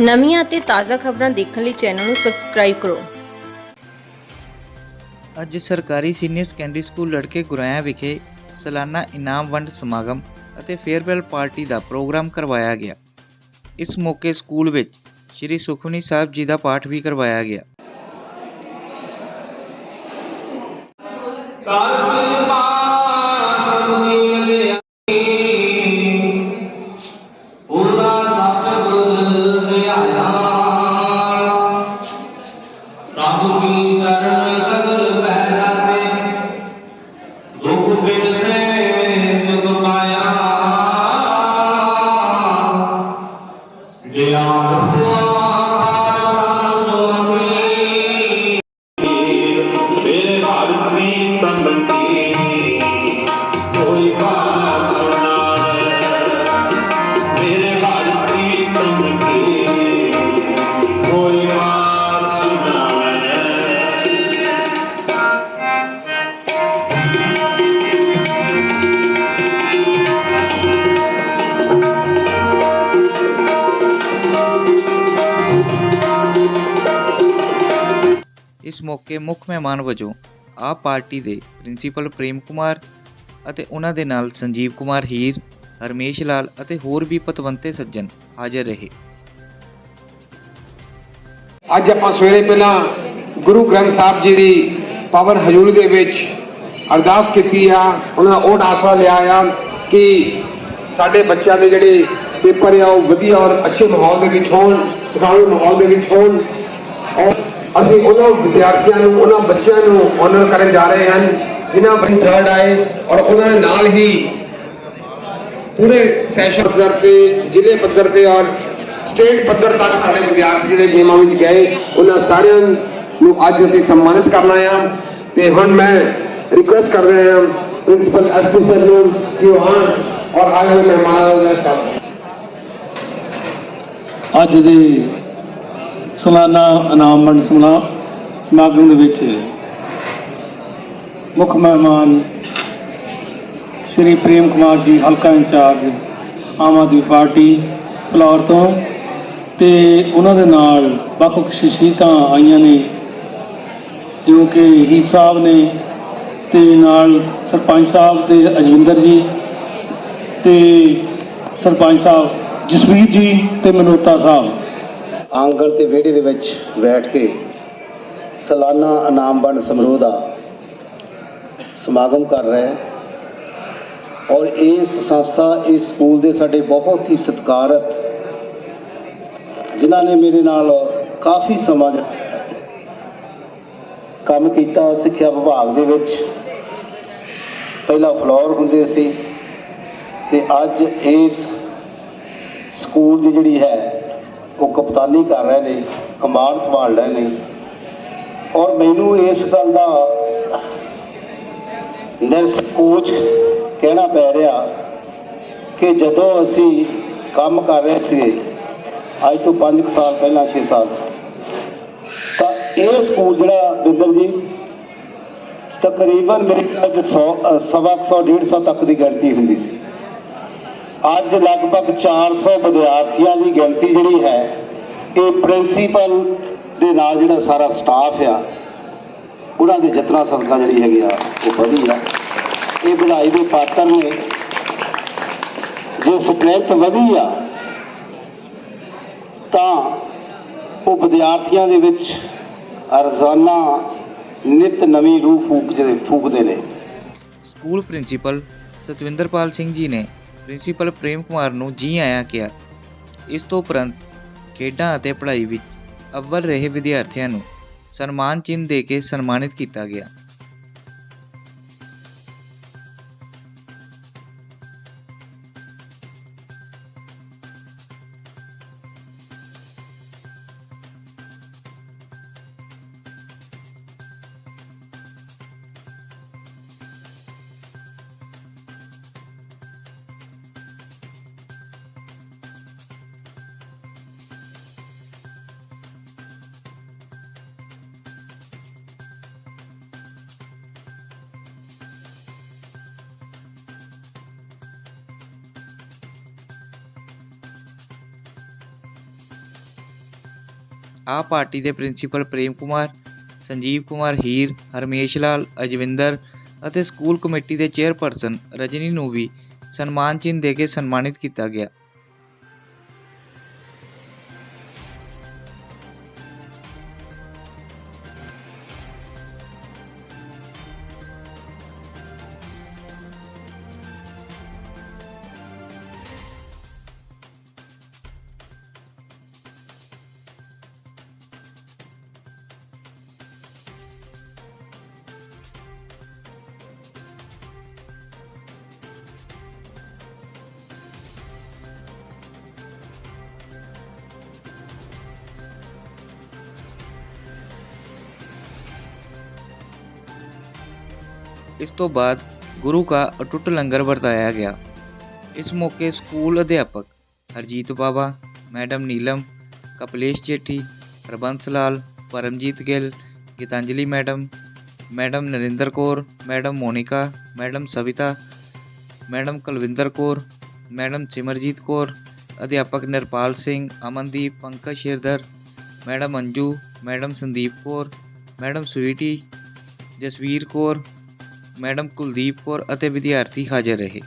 ਨਵੀਆਂ ਅਤੇ ਤਾਜ਼ਾ ਖਬਰਾਂ ਦੇਖਣ ਲਈ ਚੈਨਲ ਨੂੰ ਸਬਸਕ੍ਰਾਈਬ ਕਰੋ। ਅੱਜ ਸਰਕਾਰੀ ਸੀਨੀਅਰ ਸੈਕੰਡਰੀ ਸਕੂਲ ਲੜਕੇ ਗੁਰਾਇਆ ਵਿਖੇ ਸਾਲਾਨਾ ਇਨਾਮ ਵੰਡ ਸਮਾਗਮ ਅਤੇ ਫੇਅਰਵੈਲ ਪਾਰਟੀ ਦਾ ਪ੍ਰੋਗਰਾਮ ਕਰਵਾਇਆ ਗਿਆ। ਇਸ ਮੌਕੇ ਸਕੂਲ ਵਿੱਚ ਸ੍ਰੀ ਸੁਖਮਨੀ ਸਾਹਿਬ ਜੀ ਦਾ ਪਾਠ ਵੀ ਕਰਵਾਇਆ ਗਿਆ। ਪੂਰਾ ਮੌਕੇ ਮੁੱਖ ਮਹਿਮਾਨ ਵਜੋਂ ਆਪ ਪਾਰਟੀ ਦੇ ਪ੍ਰਿੰਸੀਪਲ ਪ੍ਰੇਮ ਕੁਮਾਰ ਅਤੇ ਉਹਨਾਂ ਦੇ ਨਾਲ ਸੰਜੀਵ ਕੁਮਾਰ ਹੀਰ, ਹਰਮੇਸ਼ ਲਾਲ ਅਤੇ ਹੋਰ ਵੀ ਪਤਵੰਤੇ ਸੱਜਣ ਹਾਜ਼ਰ ਰਹੇ। ਅੱਜ ਆਪਾਂ ਸਵੇਰੇ ਪਹਿਲਾਂ ਗੁਰੂ ਗ੍ਰੰਥ ਸਾਹਿਬ ਜੀ ਦੀ ਪਾਵਨ ਹਜ਼ੂਰੀ ਦੇ ਵਿੱਚ ਅਰਦਾਸ ਕੀਤੀ ਆ। ਉਹਨਾਂ ਉਹ ਓਟ ਆਸਰਾ ਲਿਆ ਆ ਕਿ ਸਾਡੇ ਬੱਚਿਆਂ ਦੇ ਜਿਹੜੇ ਪੇਪਰ ਆ, ਉਹ ਵਧੀਆ ਔਰ ਅੱਛੇ ਮਾਹੌਲ ਦੇ ਵਿੱਚ ਹੋਣ ਸੁਖਾਵੇਂ ਮਾਹੌਲ ਦੇ ਵਿੱਚ ਹੋਣ। ਅਸੀਂ ਉਹਨਾਂ ਵਿਦਿਆਰਥੀਆਂ ਨੂੰ, ਉਹਨਾਂ ਬੱਚਿਆਂ ਨੂੰ ਆਨਰ ਕਰਨ ਜਾ ਰਹੇ ਹਨ, ਜਿਨ੍ਹਾਂ ਬਈ ਥਰਡ ਆਏ ਔਰ ਉਹਨਾਂ ਦੇ ਨਾਲ ਹੀ ਪੂਰੇ ਸੈਸ਼ਨ ਪੱਧਰ ਤੇ, ਜ਼ਿਲ੍ਹੇ ਪੱਧਰ ਤੇ ਔਰ ਸਟੇਟ ਪੱਧਰ ਤੱਕ ਸਾਡੇ ਵਿਦਿਆਰਥੀ ਜਿਹੜੇ ਗੇਮਾਂ ਵਿੱਚ ਗਏ, ਉਹਨਾਂ ਸਾਰਿਆਂ ਨੂੰ ਅੱਜ ਅਸੀਂ ਸਨਮਾਨਿਤ ਕਰਨਾ ਆ ਤੇ ਹੁਣ ਮੈਂ ਰਿਕੁਐਸਟ ਕਰ ਰਿਹਾ ਹਾਂ ਪ੍ਰਿੰਸੀਪਲ ਐਸਪੀ ਸਰ ਨੂੰ ਕਿ ਉਹ ਆਉਣ ਔਰ ਆਏ ਹੋਏ ਮਹਿਮਾਨਾਂ ਦਾ ਅੱਜ ਦੇ ਸਾਲਾਨਾ ਇਨਾਮ ਵੰਡ ਸਮਾ ਸਮਾਗਮ ਦੇ ਵਿੱਚ ਮੁੱਖ ਮਹਿਮਾਨ ਸ਼੍ਰੀ ਪ੍ਰੇਮ ਕੁਮਾਰ ਜੀ, ਹਲਕਾ incharge Aam Aadmi party floor ਤੋਂ ਤੇ ਉਹਨਾਂ ਦੇ ਨਾਲ ਵੱਖ ਵੱਖ ਸ਼ਖਸੀਅਤਾਂ ਆਈਆਂ ਨੇ ਜੋ ਕਿ ਹੀ ਸਾਹਿਬ ਨੇ ਤੇ ਨਾਲ ਸਰਪੰਚ ਸਾਹਿਬ ਤੇ ਅਜਿੰਦਰ ਜੀ ਤੇ ਸਰਪੰਚ ਸਾਹਿਬ ਜਸਵੀਰ ਜੀ ਤੇ ਮਨੋਤਾ ਸਾਹਿਬ। ਆਂਗਣ ਤੇ ਵਿਹੜੇ ਦੇ ਵਿੱਚ ਬੈਠ ਕੇ ਸਾਲਾਨਾ ਇਨਾਮ ਵੰਡ ਸਮਾਰੋਹ ਦਾ ਸਮਾਗਮ ਕਰ ਰਿਹਾ ਹੈ। ਔਰ ਇਸ ਸੰਸਥਾ, ਇਸ ਸਕੂਲ ਦੇ ਸਾਡੇ ਬਹੁਤ ਹੀ ਸਤਿਕਾਰਤ ਜਿਨ੍ਹਾਂ ਨੇ ਮੇਰੇ ਨਾਲ ਕਾਫੀ ਸਮਾਂ ਕੰਮ ਕੀਤਾ ਸਿੱਖਿਆ ਵਿਭਾਗ ਦੇ ਵਿੱਚ। ਪਹਿਲਾਂ ਫਲੋਰ ਹੁੰਦੇ ਸੀ ਤੇ ਅੱਜ ਇਸ ਸਕੂਲ ਦੀ ਜਿਹੜੀ ਹੈ ਉਹ ਕਪਤਾਨੀ ਕਰ ਰਹੇ ਨੇ, ਕਮਾਂਡ ਸੰਭਾਲ ਰਹੇ ਨੇ। ਔਰ ਮੈਨੂੰ ਇਸ ਗੱਲ ਦਾ ਨਿਰਸਕੋਚ ਕਹਿਣਾ ਪੈ ਰਿਹਾ ਕਿ ਜਦੋਂ ਅਸੀਂ ਕੰਮ ਕਰ ਰਹੇ ਸੀ, ਅੱਜ ਤੋਂ 5 ਸਾਲ ਪਹਿਲਾਂ 6 ਸਾਲ, ਤਾਂ ਇਹ ਸਕੂਲ ਜਿਹੜਾ ਬਿੰਦਰ ਜੀ, ਤਕਰੀਬਨ ਮੇਰੇ ਖਿਆਲ 'ਚ 100 ਸਵਾ ਕੁ ਸੌ 150 ਤੱਕ ਦੀ ਗਿਣਤੀ ਹੁੰਦੀ ਸੀ। ਅੱਜ ਲਗਭਗ 400 ਵਿਦਿਆਰਥੀਆਂ ਦੀ ਗਿਣਤੀ ਜਿਹੜੀ ਹੈ, ਇਹ ਪ੍ਰਿੰਸੀਪਲ ਦੇ ਨਾਲ ਜਿਹੜਾ ਸਾਰਾ ਸਟਾਫ ਆ, ਉਹਨਾਂ ਦੇ ਯਤਨਾਂ ਸਦਕਾ ਜਿਹੜੀ ਹੈਗੀ ਆ, ਉਹ ਵਧੀ ਆ। ਇਹ ਵਧਾਈ ਦੇ ਪਾਤਰ ਨੇ, ਜੇ ਸਟਰੈਂਥ ਵਧੀ ਆ, ਤਾਂ ਉਹ ਵਿਦਿਆਰਥੀਆਂ ਦੇ ਵਿੱਚ ਰੋਜ਼ਾਨਾ ਨਿਤ ਨਵੀਂ ਰੂਹ ਫੂਕਦੇ ਫੂਕਦੇ ਨੇ। ਸਕੂਲ ਪ੍ਰਿੰਸੀਪਲ ਸਤਵਿੰਦਰਪਾਲ ਸਿੰਘ ਜੀ ਨੇ ਪ੍ਰਿੰਸੀਪਲ ਪ੍ਰੇਮ ਕੁਮਾਰ ਨੂੰ ਜੀ ਆਇਆਂ ਕਿਹਾ, ਇਸ ਤੋਂ ਉਪਰੰਤ ਖੇਡਾਂ ਅਤੇ ਪੜ੍ਹਾਈ ਵਿੱਚ ਅਵਲ ਰਹੇ ਵਿਦਿਆਰਥੀਆਂ ਨੂੰ ਸਨਮਾਨ ਚਿੰਨ੍ਹ ਦੇ ਕੇ ਸਨਮਾਨਿਤ ਕੀਤਾ ਗਿਆ। ਆਪ ਪਾਰਟੀ ਦੇ ਪ੍ਰਿੰਸੀਪਲ ਪ੍ਰੇਮ ਕੁਮਾਰ, ਸੰਜੀਵ ਕੁਮਾਰ ਹੀਰ, ਹਰਮੇਸ਼ ਲਾਲ, ਅਜਵਿੰਦਰ ਅਤੇ ਸਕੂਲ ਕਮੇਟੀ ਦੇ ਚੇਅਰਪਰਸਨ ਰਜਨੀ ਨੂੰ ਵੀ ਸਨਮਾਨ ਚਿੰਨ੍ਹ ਦੇ ਕੇ ਸਨਮਾਨਿਤ ਕੀਤਾ ਗਿਆ। ਇਸ ਤੋਂ ਬਾਅਦ ਗੁਰੂ ਕਾ ਅਟੁੱਟ ਲੰਗਰ ਵਰਤਾਇਆ ਗਿਆ। ਇਸ ਮੌਕੇ ਸਕੂਲ ਅਧਿਆਪਕ Harjeet Bawa, madam Neelam, Kaplesh Chethi Harbans Lal Paramjit Gill, Geetanjali madam madam Narinder Kaur, madam Monika, madam Savita, madam Kulwinder Kaur, madam Simarjeet Kaur, ਅਧਿਆਪਕ Nirpal Singh, Amandeep, Pankaj Sherdar madam Anju, madam Sandeep Kaur, madam Sweety, Jasvir Kaur madam Kuldeep Kaur ਅਤੇ ਵਿਦਿਆਰਥੀ ਹਾਜ਼ਰ ਰਹੇ।